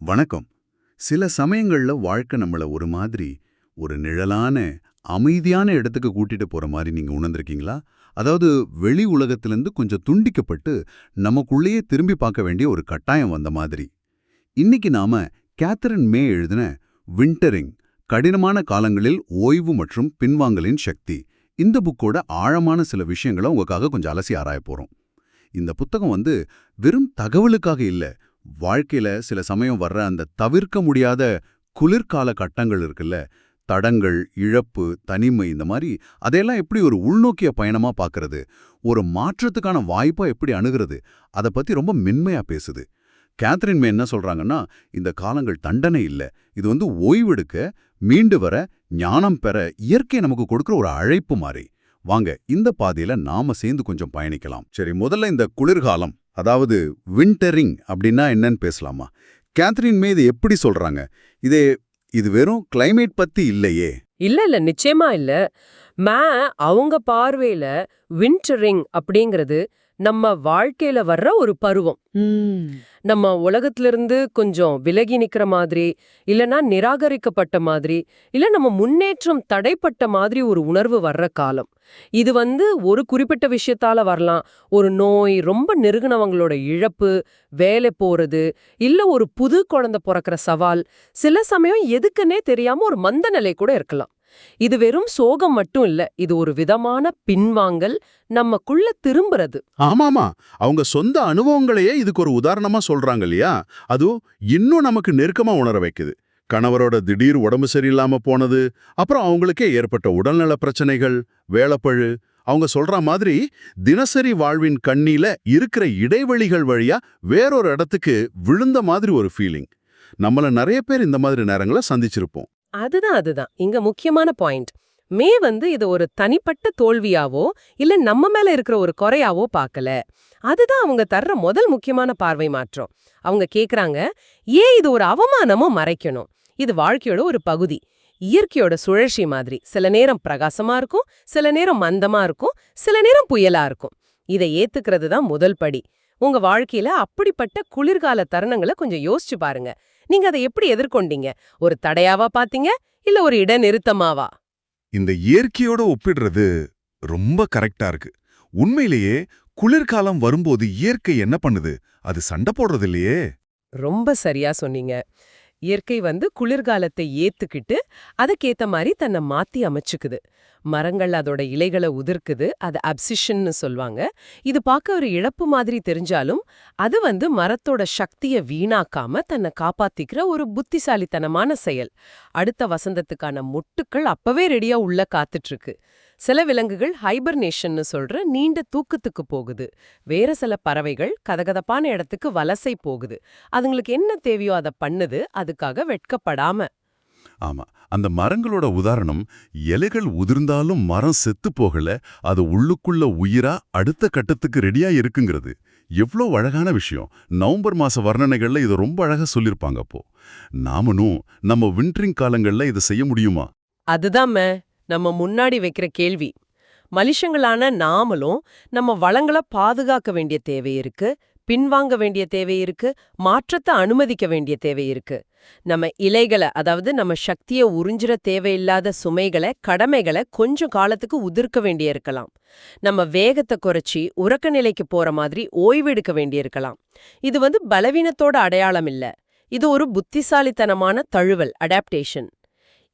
வணக்கம். சில சமயங்கள்ல வாழ்க்கை நம்மள ஒரு மாதிரி ஒரு நிழலான அமைதியான இடத்துக்கு கூட்டிட்டு போற மாதிரி நீங்க உணர்ந்திருக்கீங்களா? அதாவது வெளி உலகத்திலிருந்து கொஞ்சம் துண்டிக்கப்பட்டு நமக்குள்ளேயே திரும்பி பார்க்க வேண்டிய ஒரு கட்டாயம் வந்த மாதிரி. இன்னைக்கு நாம கேத்தரின் மே எழுதின விண்டரிங் கடினமான காலங்களில் ஓய்வு மற்றும் பின்வாங்கலின் சக்தி. இந்த புக்கோட ஆழமான சில விஷயங்களை உங்களுக்காக கொஞ்சம் அலசி ஆராய போறோம். இந்த புத்தகம் வந்து வெறும் தகவலுக்காக இல்ல வாழ்க்கையில சில சமயம் வர்ற அந்த தவிர்க்க முடியாத குளிர்கால கட்டங்கள் இருக்குல்ல? தடங்கள் இழப்பு தனிமை இந்த மாதிரி அதையெல்லாம் எப்படி ஒரு உள்நோக்கிய பயணமா பார்க்கறது ஒரு மாற்றத்துக்கான வாய்ப்பா எப்படி அணுகிறது? அதை பத்தி ரொம்ப மென்மையா பேசுது. கேத்ரின் மே என்ன சொல்றாங்கன்னா இந்த காலங்கள் தண்டனை இல்ல. இது வந்து ஓய்வெடுக்க மீண்டு வர ஞானம் பெற இயற்கை நமக்கு கொடுக்குற ஒரு அழைப்பு மாதிரி வாங்க இந்த பாதையில நாம சேர்ந்து கொஞ்சம் பயணிக்கலாம். சரி முதல்ல இந்த குளிர்காலம். அதாவது விண்டரிங் அப்படின்னா என்னன்னு பேசலாமா? கேத்ரின் மே இது எப்படி சொல்றாங்க? இதே இது வெறும் கிளைமேட் பத்தி இல்லையே. இல்ல இல்ல நிச்சயமா இல்ல. மே அவங்க பார்வையில விண்டரிங் அப்படிங்கிறது நம்ம வாழ்க்கையில வர்ற ஒரு பருவம். நம்ம உலகத்திலிருந்து கொஞ்சம் விலகி நிக்கிற மாதிரி இல்லனா நிராகரிக்கப்பட்ட மாதிரி இல்ல நம்ம முன்னேற்றம் தடைப்பட்ட மாதிரி ஒரு உணர்வு வர்ற காலம். இது வந்து ஒரு குறிப்பிட்ட விஷயத்தால வரலாம். ஒரு நோய் ரொம்ப நெருங்கினவங்களோட இழப்பு வேலை போறது இல்ல ஒரு புது குழந்தை பிறக்கிற சவால். சில சமயம் எதுக்குன்னே தெரியாம ஒரு மந்த நிலை கூட இருக்கலாம். இது வெறும் சோகம் மட்டும் இல்ல இது ஒரு விதமான பின்வாங்கல் நம்மக்குள்ள திரும்புறது. ஆமாமா அவங்க சொந்த அனுபவங்களையே இதுக்கு ஒரு உதாரணமா சொல்றாங்க இல்லையா? அதுவும் இன்னும் நமக்கு நெருக்கமா உணர வைக்குது. கணவரோட திடீர் உடம்பு சரியில்லாம போனது அப்புறம் அவங்களுக்கே ஏற்பட்ட உடல்நல பிரச்சனைகள் வேலைப்பழு அவங்க சொல்ற மாதிரி தினசரி வாழ்வின் கண்ணில இருக்கிற இடைவெளிகள் வழியா வேறொரு இடத்துக்கு விழுந்த மாதிரி ஒரு ஃபீலிங் நம்மள நிறைய பேர் இந்த மாதிரி நேரங்களை சந்திச்சிருப்போம். அதுதான் அதுதான். இங்க முக்கியமான பாயிண்ட் மே வந்து இது ஒரு தனிப்பட்ட தோல்வியாவோ இல்ல நம்ம மேல இருக்கிற ஒரு குறையாவோ பார்க்கல. அதுதான் அவங்க தர்ற முதல் முக்கியமான பார்வை மாற்றம். அவங்க கேக்குறாங்க ஏன் இது ஒரு அவமானமோ மறைக்கணும்? இது வாழ்க்கையோட ஒரு பகுதி. இயற்கையோட சுழற்சி மாதிரி. சில நேரம் பிரகாசமா இருக்கும் சில நேரம் மந்தமா இருக்கும் சில நேரம் புயலா இருக்கும். இதை ஏத்துக்கிறது தான் முதல் படி. உங்க வாழ்க்கையில அப்படிப்பட்ட குளிர்கால தருணங்களை கொஞ்சம் யோசிச்சு பாருங்க. நீங்க அதை எப்படி எதிர்கொண்டீங்க? ஒரு தடையாவா பாத்தீங்க? இல்ல ஒரு இடைநிறுத்தமாவா? இந்த இயற்கையோட ஒப்பிடுறது ரொம்ப கரெக்டா இருக்கு. உண்மையிலேயே குளிர்காலம் வரும்போது இயற்கை என்ன பண்ணுது? அது சண்டை போடுறது இல்லையே ரொம்ப சரியா சொன்னீங்க. இயற்கை வந்து குளிர்காலத்தை ஏத்துக்கிட்டு அதுக்கேத்த மாதிரி தன்னை மாத்தி அமைச்சுக்குது. மரங்கள் அதோட இலைகளை உதிர்க்குது அது அப்சிஷன்னு சொல்வாங்க இது பார்க்க ஒரு இழப்பு மாதிரி தெரிஞ்சாலும் அது வந்து மரத்தோட சக்தியை வீணாக்காம தன்னை காப்பாத்திக்கிற ஒரு புத்திசாலித்தனமான செயல். அடுத்த வசந்தத்துக்கான மொட்டுக்கள் அப்பவே ரெடியா உள்ள காத்துட்டு இருக்கு. சில விலங்குகள் ஹைபர்னேஷன்னு சொல்ற நீண்ட தூக்கத்துக்கு போகுது. வேற சில பறவைகள் கதகதப்பான இடத்துக்கு வலசை போகுது. அதுங்களுக்கு என்ன தேவையோ அதை பண்ணுது அதுக்காக வெட்கப்படாம. ஆமா. அந்த மரங்களோட உதாரணம் இலைகள் உதிர்ந்தாலும் மரம் செத்து போகல அது உள்ளுக்குள்ள உயிரா அடுத்த கட்டத்துக்கு ரெடியா இருக்குங்கிறது. எவ்வளோ அழகான விஷயம். நவம்பர் மாச வர்ணனைகள்ல இதை ரொம்ப அழகா சொல்லிருப்பாங்க அப்போ. நாமனும் நம்ம விண்டரிங் காலங்கள்ல இதை செய்ய முடியுமா? அதுதாம்ம நம்ம முன்னாடி வைக்கிற கேள்வி. மலிஷங்களான நாமளும் நம்ம வளங்களை பாதுகாக்க வேண்டிய தேவை இருக்கு பின்வாங்க வேண்டிய தேவை இருக்கு மாற்றத்தை அனுமதிக்க வேண்டிய தேவை இருக்கு. நம்ம இலைகளை அதாவது நம்ம சக்தியை உறிஞ்சிற தேவையில்லாத சுமைகளை கடமைகளை கொஞ்சம் காலத்துக்கு உதிர்க்க வேண்டிய இருக்கலாம். நம்ம வேகத்தை குறைச்சி உறக்க நிலைக்கு போற மாதிரி ஓய்வெடுக்க வேண்டியிருக்கலாம் இது வந்து பலவீனத்தோட அடையாளம் இல்ல. இது ஒரு புத்திசாலித்தனமான தழுவல் அடாப்டேஷன்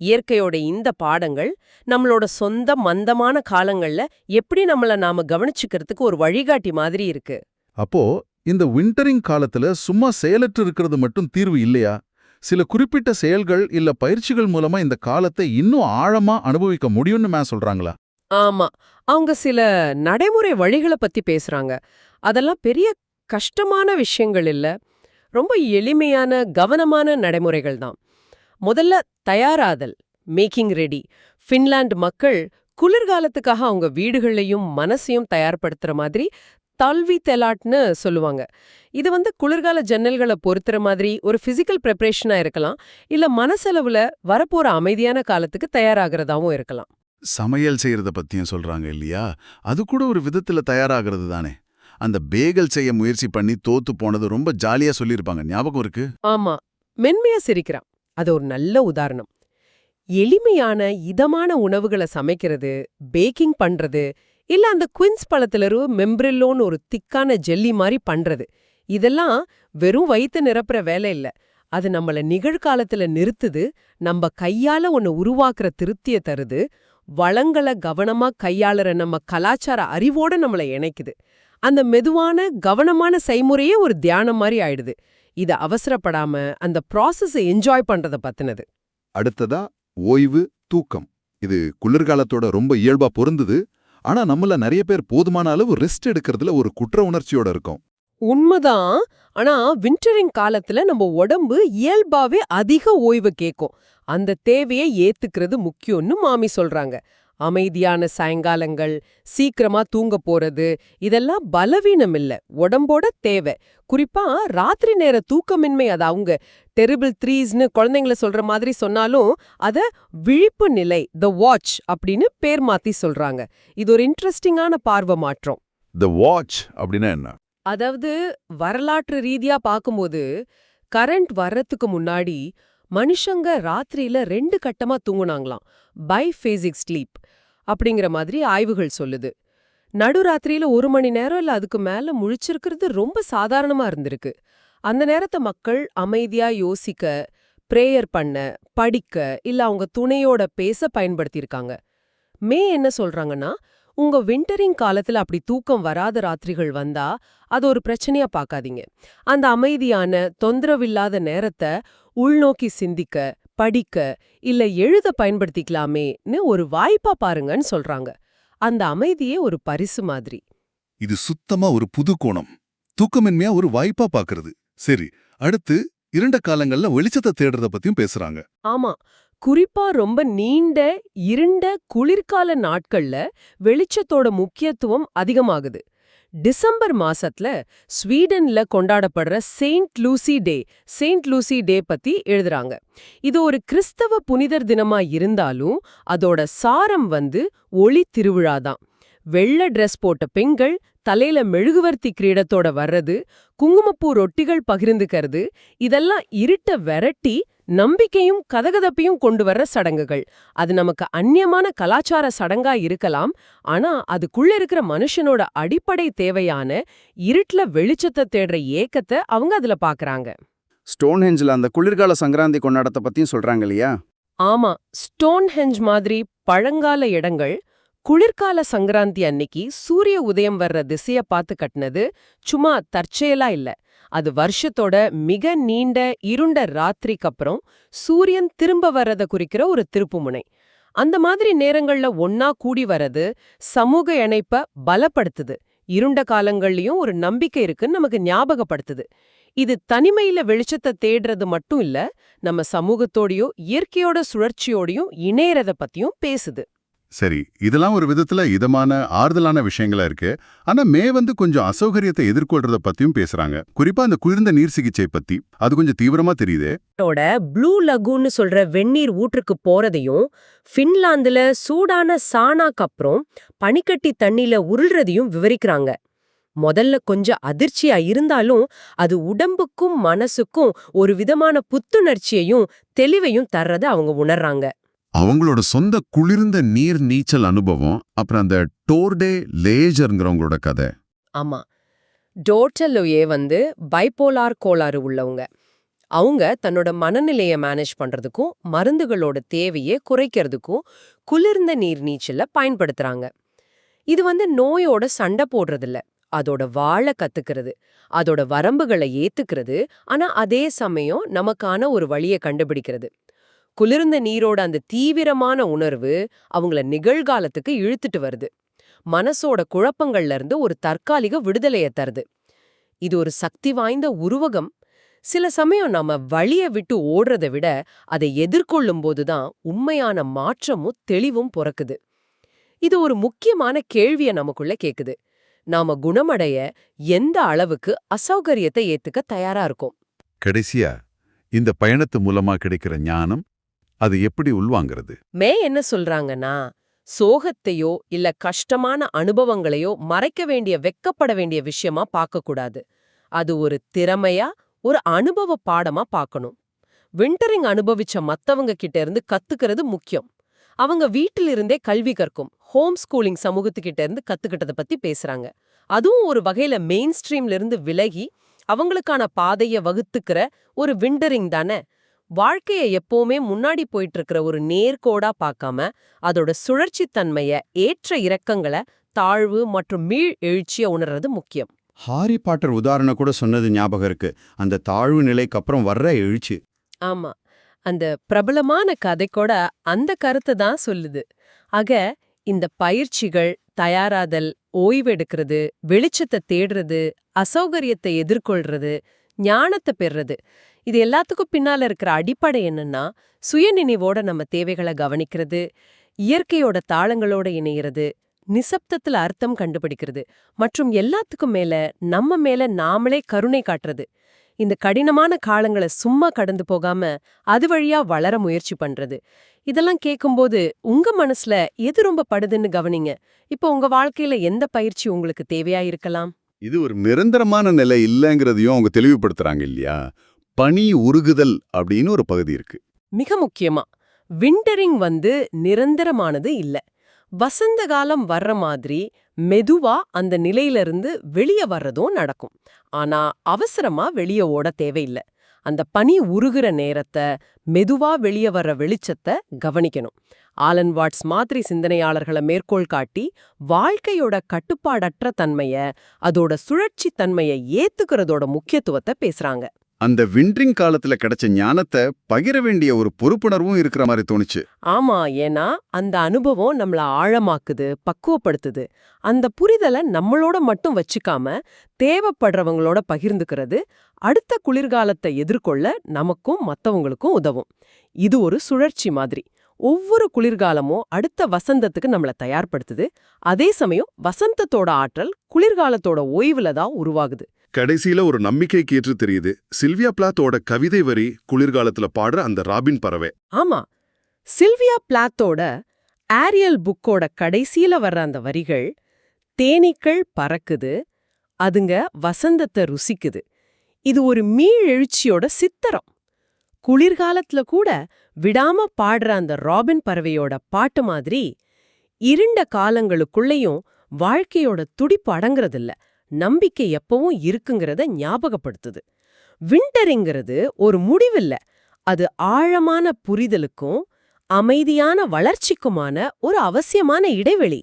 இயற்கையோட இந்த பாடங்கள் நம்மளோட சொந்த மந்தமான காலங்கள்ல எப்படி நம்மள நாம கவனிச்சுக்கிறதுக்கு ஒரு வழிகாட்டி மாதிரி இருக்கு. அப்போ இந்த விண்டரிங் காலத்துல சும்மா செயலற்று இருக்கிறது மட்டும் தீர்வு இல்லையா? சில குறிப்பிட்ட செயல்கள் இல்ல பயிற்சிகள் மூலமா இந்த காலத்தை இன்னும் ஆழமா அனுபவிக்க முடியும்னு மே சொல்றாங்களா? ஆமா அவங்க சில நடைமுறை வழிகளை பத்தி பேசுறாங்க. அதெல்லாம் பெரிய கஷ்டமான விஷயங்கள் இல்ல. ரொம்ப எளிமையான கவனமான நடைமுறைகள் தான். முதல்ல தயாராதல் மேக்கிங் ரெடி ஃபின்லாந்து மக்கள் குளிர்காலத்துக்காக அவங்க வீடுகளையும் மனசையும் தயார்படுத்துற மாதிரி தல்வி தெலாட்னு சொல்லுவாங்க. இது வந்து குளிர்கால ஜன்னல்களை பொறுத்துற மாதிரி ஒரு பிசிக்கல் ப்ரிப்பரேஷனா இருக்கலாம். இல்ல மனசளவுல வரப்போற அமைதியான காலத்துக்கு தயாராகிறதாவும் இருக்கலாம். சமையல் செய்யறத பத்தியும் சொல்றாங்க இல்லையா? அது கூட ஒரு விதத்துல தயாராகிறது தானே. அந்த பேகல் செய்ய முயற்சி பண்ணி தோத்து போனது ரொம்ப ஜாலியா சொல்லியிருப்பாங்க. ஞாபகம் இருக்கு? ஆமா. மென்மையா சிரிக்கிறான். அது ஒரு நல்ல உதாரணம். எளிமையான இதமான உணவுகளை சமைக்கிறது பேக்கிங் பண்றது இல்ல அந்த குயின்ஸ் பழத்திலரு மெம்ப்ரில்லோன்னு ஒரு திக்கான ஜெல்லி மாதிரி பண்றது. இதெல்லாம் வெறும் வயித்து நிரப்புற வேலை இல்ல. அது நம்மள நிகழ்காலத்துல நிறுத்துது நம்ம கையால ஒன்று உருவாக்குற திருப்திய தருது வளங்களை கவனமா கையாளுற நம்ம கலாச்சார அறிவோட நம்மள இணைக்குது. அந்த மெதுவான கவனமான செய்முறையே ஒரு தியானம் மாதிரி ஆயிடுது. இது அவசரப்படாம அந்த ப்ராசஸை என்ஜாய் பண்றத பத்தினது. அடுத்ததா ஓய்வு தூக்கம். இது குளிர்காலத்தோட ரொம்ப இயல்பா பொருந்துது. ஆனா நம்மள நிறைய பேர் போதுமான அளவு ரெஸ்ட் எடுக்கிறதுல ஒரு குற்ற உணர்ச்சியோட இருக்கோம். உண்மைதான். ஆனா விண்டரிங் காலத்துல நம்ம உடம்பு இயல்பாவே அதிக ஓய்வு கேக்கும். அந்த தேவையை ஏத்துக்கிறது முக்கியம்னு மாமி சொல்றாங்க. அமைதியான சாயங்காலங்கள் சீக்கிரமா தூங்க போறது இதெல்லாம் பலவீனம் இல்ல உடம்போட தேவை. குறிப்பா ராத்திரி நேர தூக்கமின்மை அது அவங்க டெரிபிள் த்ரீஸ்னு குழந்தைங்கள சொல்ற மாதிரி சொன்னாலும் அத விழிப்பு நிலை த வாட்ச் அப்படின்னு பேர் மாத்தி சொல்றாங்க. இது ஒரு இன்ட்ரெஸ்டிங்கான பார்வை மாற்றம். த வாட்ச் அப்படின்னா என்ன? அதாவது வரலாற்று ரீதியா பாக்கும்போது கரண்ட் வர்றதுக்கு முன்னாடி மனுஷங்க ராத்திரியில ரெண்டு கட்டமா தூங்குனாங்களாம். பை ஃபேசிக் ஸ்லீப் அப்படிங்கிற மாதிரி ஆய்வுகள் சொல்லுது. நடுராத்திரியில ஒரு மணி நேரம் இல்ல அதுக்கு மேல முழிச்சிருக்கிறது ரொம்ப சாதாரணமா இருந்திருக்கு. அந்த நேரத்தை மக்கள் அமைதியா யோசிக்க பிரேயர் பண்ண படிக்க இல்ல அவங்க துணையோட பேச பயன்படுத்தியிருக்காங்க. மே என்ன சொல்றாங்கன்னா உங்க விண்டரிங் காலத்துல அப்படி தூக்கம் வராத ராத்திரிகள் வந்தா அது ஒரு பிரச்சனையா பார்க்காதீங்க. அந்த அமைதியான தொந்தரவில்லாத நேரத்தை உள்நோக்கி சிந்திக்க படிக்க இல்ல எழுத பயன்படுத்திக்கலாமேன்னு ஒரு வாய்ப்பா பாருங்கன்னு சொல்றாங்க. அந்த அமைதியே ஒரு பரிசு மாதிரி. இது சுத்தமா ஒரு புது கோணம். தூக்கமின்மையா ஒரு வாய்ப்பா பாக்குறது. சரி அடுத்து இருண்ட காலங்கள்ல வெளிச்சத்தை தேடுறத பத்தியும் பேசுறாங்க. ஆமா. குறிப்பா ரொம்ப நீண்ட இருண்ட குளிர்கால நாட்கள்ல வெளிச்சத்தோட முக்கியத்துவம் அதிகமாகுது. டிசம்பர் மாசத்துல ஸ்வீடன்ல கொண்டாடப்படுற saint Lucy day saint Lucy day பத்தி எழுதுறாங்க. இது ஒரு கிறிஸ்தவ புனிதர் தினமா இருந்தாலும் அதோட சாரம் வந்து ஒளி திருவிழாதான். வெள்ளை ட்ரெஸ் போட்ட பெண்கள் தலையில மெழுகுவர்த்தி கிரீடத்தோட வர்றது குங்குமப்பூ ரொட்டிகள் பகிர்ந்துக்கிறது இதெல்லாம் இருட்ட விரட்டி நம்பிக்கையும் கதகதப்பையும் கொண்டு வர்ற சடங்குகள். அது நமக்கு அந்நியமான கலாச்சார சடங்கா இருக்கலாம் ஆனா அதுக்குள்ள இருக்கிற மனுஷனோட அடிப்படை தேவையான இருட்டுல வெளிச்சத்தை தேடுற ஏக்கத்தை அவங்க அதுல பாக்குறாங்க. ஸ்டோன்ஹெஞ்சில் அந்த குளிர்கால சங்கராந்தி கொண்டாட்டத்தை பத்தியும் சொல்றாங்க இல்லையா? ஆமா ஸ்டோன்ஹெஞ்ச் மாதிரி பழங்கால இடங்கள் குளிர்கால சங்கராந்தி அன்னிக்கு சூரிய உதயம் வர்ற திசைய பார்த்து கட்டினது சும்மா தற்செயலா இல்ல. அது வருஷத்தோட மிக நீண்ட இருண்ட ராத்திரிக்கு அப்புறம் சூரியன் திரும்ப வர்றத குறிக்கிற ஒரு திருப்புமுனை. அந்த மாதிரி நேரங்கள்ல ஒன்னா கூடி வர்றது சமூக இணைப்ப பலப்படுத்துது. இருண்ட காலங்கள்லயும் ஒரு நம்பிக்கை இருக்குன்னு நமக்கு ஞாபகப்படுத்துது. இது தனிமையில வெளிச்சத்தை தேடுறது மட்டும் இல்ல நம்ம சமூகத்தோடயோ இயற்கையோட சுழற்சியோடையும் இணையறத பத்தியும் பேசுது. சரி இதெல்லாம் ஒரு விதத்துல இதமான ஆறுதலான விஷயங்களா இருக்கு. ஆனா மே வந்து கொஞ்சம் அசௌகரியத்தை எதிர்கொள்றத பத்தியும் பேசுறாங்க. குறிப்பா அந்த குளிர்ந்த நீர் சிகிச்சை பத்தி. அது கொஞ்சம் தீவிரமா தெரியுது. ஓட ப்ளூ லகூன்னு சொல்ற வெந்நீர் ஊற்றுக்கு போறதையும் ஃபின்லாந்துல சூடான சானாக்கு அப்புறம் பனிக்கட்டி தண்ணியில உருள்றதையும் விவரிக்கிறாங்க. முதல்ல கொஞ்சம் அதிர்ச்சியா இருந்தாலும் அது உடம்புக்கும் மனசுக்கும் ஒரு விதமான புத்துணர்ச்சியையும் தெளிவையும் தர்றத அவங்க உணர்றாங்க. அவங்களோட சொந்த குளிர்ந்த நீர் நீச்சல் அனுபவம் அப்புறம் அந்த டோர்டே லேஜர்ங்கிறவங்களோட கதை. ஆமா. டோர்டலோயே வந்து பைப்போலார் கோளாறு உள்ளவங்க. அவங்க தன்னோட மனநிலையை மேனேஜ் பண்றதுக்கும் மருந்துகளோட தேவையை குறைக்கிறதுக்கும் குளிர்ந்த நீர் நீச்சல பயன்படுத்துறாங்க. இது வந்து நோயோட சண்டை போடுறதில்ல. அதோட வாழ கத்துக்கிறது அதோட வரம்புகளை ஏத்துக்கிறது ஆனா அதே சமயம் நமக்கான ஒரு வழியை கண்டுபிடிக்கிறது. குளிர்ந்த நீரோட அந்த தீவிரமான உணர்வு அவங்கள நிகழ்காலத்துக்கு இழுத்துட்டு வருது. மனசோட குழப்பங்கள்ல இருந்து ஒரு தற்காலிக விடுதலைய தருது. இது ஒரு சக்தி வாய்ந்த உருவகம். சில சமயம் நாம வழிய விட்டு ஓடுறதை விட அதை எதிர்கொள்ளும் போதுதான் உண்மையான மாற்றமும் தெளிவும் பிறக்குது. இது ஒரு முக்கியமான கேள்விய நமக்குள்ள கேக்குது. நாம குணமடைய எந்த அளவுக்கு அசௌகரியத்தை ஏத்துக்க தயாரா இருக்கும்? கடைசியா இந்த பயணத்து மூலமா கிடைக்கிற ஞானம் அது எப்படி உள்வாங்கிறது? மே என்ன சொல்றாங்கன்னா சோகத்தையோ இல்ல கஷ்டமான அனுபவங்களையோ மறைக்க வேண்டிய வெக்கப்பட வேண்டிய விஷயமா பார்க்கக்கூடாது. அது ஒரு திறமையா ஒரு அனுபவ பாடமா பார்க்கணும். விண்டரிங் அனுபவிச்ச மத்தவங்க கிட்ட இருந்து கத்துக்கிறது முக்கியம். அவங்க வீட்டிலிருந்தே கல்வி கற்கும் ஹோம் ஸ்கூலிங் சமூகத்துக்கிட்ட இருந்து கத்துக்கிட்டத பத்தி பேசுறாங்க. அதுவும் ஒரு வகையில மெயின் ஸ்ட்ரீம்ல இருந்து விலகி அவங்களுக்கான பாதைய வகுத்துக்கிற ஒரு விண்டரிங் தானே? வாழ்க்கைய எப்பவுமே முன்னாடி போயிட்டு இருக்கிற ஒரு நேர்கோடா பார்க்காம அதோட சுழற்சி தன்மைய ஏற்ற இறக்கங்களை தாழ்வு மற்றும் மீள் எழுச்சிய உணர்றது முக்கியம். ஹாரி பாட்டர் உதாரணம் கூட சொன்னது ஞாபகம் இருக்கு. அந்த தாழ்வு நிலைக்கு அப்புறம் வர்ற எழுச்சி. ஆமா. அந்த பிரபலமான கதை கூட அந்த கருத்தை தான் சொல்லுது. ஆக இந்த பயிற்சிகள் தயாராதல் ஓய்வெடுக்கிறது வெளிச்சத்தை தேடுறது அசௌகரியத்தை எதிர்கொள்றது ஞானத்தை பெறுறது இது எல்லாத்துக்கும் பின்னால இருக்கிற அடிப்படை என்னன்னா சுயநினைவோட நம்ம தேவைகளை கவனிக்கிறது இயற்கையோட தாளங்களோட இணையிறது நிசப்தத்துல அர்த்தம் கண்டுபிடிக்கிறது மற்றும் எல்லாத்துக்கும் மேல நம்ம மேல நாமளே கருணை காட்டுறது. இந்த கடினமான காலங்களை சும்மா கடந்து போகாம அது வழியா வளர முயற்சி பண்றது. இதெல்லாம் கேட்கும்போது உங்க மனசுல எது ரொம்ப படுதுன்னு கவனிங்க. இப்போ உங்க வாழ்க்கையில எந்த பயிற்சி உங்களுக்கு தேவையா இருக்கலாம்? இது ஒரு நிரந்தரமான நிலை இல்லைங்கிறதையும் அவங்க தெளிவுபடுத்துறாங்க இல்லையா? பனி உருகுதல் அப்படின்னு ஒரு பகுதி இருக்கு. மிக முக்கியமா விண்டரிங் வந்து நிரந்தரமானது இல்ல. வசந்த காலம் வர்ற மாதிரி மெதுவா அந்த நிலையிலிருந்து வெளிய வர்றதும் நடக்கும். ஆனா அவசரமா வெளிய ஓட தேவையில்ல. அந்த பனி உருகுற நேரத்தை மெதுவா வெளிய வர்ற வெளிச்சத்தை கவனிக்கணும். ஆலன் வாட்ஸ் மாதிரி சிந்தனையாளர்களை மேற்கோள் காட்டி வாழ்க்கையோட கட்டுப்பாடற்ற தன்மைய அதோட சுழற்சி தன்மையை ஏத்துக்கிறதோட முக்கியத்துவத்தை பேசுறாங்க. அந்த விண்ட்ரிங் காலத்துல கிடைச்ச ஞானத்தை பகிர வேண்டிய ஒரு பொறுப்புணர்வும் இருக்கிற மாதிரி தோணுச்சு. ஆமா ஏன்னா அந்த அனுபவம் நம்மள ஆழமாக்குது பக்குவப்படுத்துது. அந்த புரிதலை நம்மளோட மட்டும் வச்சுக்காம தேவைப்படுறவங்களோட பகிர்ந்துக்கிறது அடுத்த குளிர்காலத்தை எதிர்கொள்ள நமக்கும் மத்தவங்களுக்கும் உதவும். இது ஒரு சுழற்சி மாதிரி. ஒவ்வொரு குளிர்காலமும் அடுத்த வசந்தத்துக்கு நம்மள தயார்படுத்துது. அதே சமயம் வசந்தத்தோட ஆற்றல் குளிர்காலத்தோட ஓய்வுல தான் உருவாகுது. கடைசியில ஒரு நம்பிக்கைக்கு ஏற்று தெரியுது. சில்வியா பிளாத்தோட கவிதை வரி குளிர்காலத்துல பாடுற அந்த ராபின் பறவை. ஆமா. சில்வியா பிளாத்தோட ஆரியல் புக்கோட கடைசியில வர்ற அந்த வரிகள் தேனீக்கள் பறக்குது அதுங்க வசந்தத்தை ருசிக்குது. இது ஒரு மீழெழுச்சியோட சித்தரம். குளிர்காலத்துல கூட விடாம பாடுற அந்த ராபின் பறவையோட பாட்டு மாதிரி இருண்ட காலங்களுக்குள்ளேயும் வாழ்க்கையோட துடிப்பு அடங்குறதில்ல. நம்பிக்கை எப்பவும் இருக்குங்கிறத ஞாபகப்படுத்துது. விண்டரிங்கிறது ஒரு முடிவில்ல. அது ஆழமான புரிதலுக்கும் அமைதியான வளர்ச்சிக்குமான ஒரு அவசியமான இடைவெளி.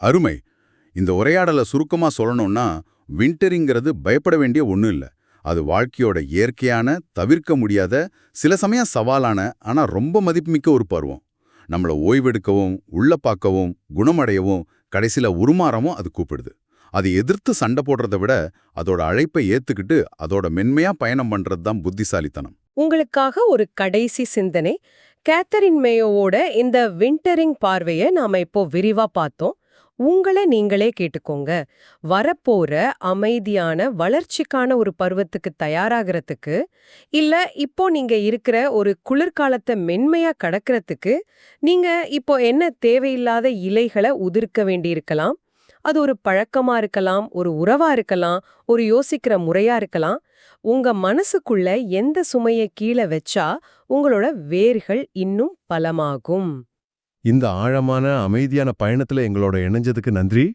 அருமை. இந்த உரையாடலை சுருக்கமா சொல்லணும்னா விண்டரிங்கிறது பயப்பட வேண்டிய ஒன்றும் இல்ல. அது வாழ்க்கையோட இயற்கையான தவிர்க்க முடியாத சில சமயம் சவாலான ஆனா ரொம்ப மதிப்புமிக்க ஒரு பருவம். நம்மள ஓய்வெடுக்கவும் உள்ள பார்க்கவும் குணமடையவும் கடைசியில் உருமாறவும் அது கூப்பிடுது. அதை எதிர்த்து சண்டை போடுறதை விட அதோட அழைப்பை ஏத்துக்கிட்டு அதோட மென்மையா பயணம் பண்றது தான் புத்திசாலித்தனம். உங்களுக்காக ஒரு கடைசி சிந்தனை. கேத்தரின் மேயோவோட இந்த விண்டரிங் பார்வையை நாம இப்போ விரிவா பார்த்தோம். உங்களை நீங்களே கேட்டுக்கோங்க. வரப்போற அமைதியான வளர்ச்சிக்கான ஒரு பருவத்துக்கு தயாராகிறதுக்கு இல்ல இப்போ நீங்க இருக்கிற ஒரு குளிர்காலத்தை மென்மையா கடக்கிறதுக்கு நீங்க இப்போ என்ன தேவையில்லாத இலைகளை உதிர்க்க வேண்டியிருக்கலாம்? அது ஒரு பழக்கமா இருக்கலாம் ஒரு உறவா இருக்கலாம் ஒரு யோசிக்கிற முறையா இருக்கலாம். உங்க மனசுக்குள்ள எந்த சுமையை கீழே வச்சா உங்களோட வேர்கள் இன்னும் பலமாகும். இந்த ஆழமான அமைதியான பயணத்துல எங்களோட இணைஞ்சதுக்கு நன்றி.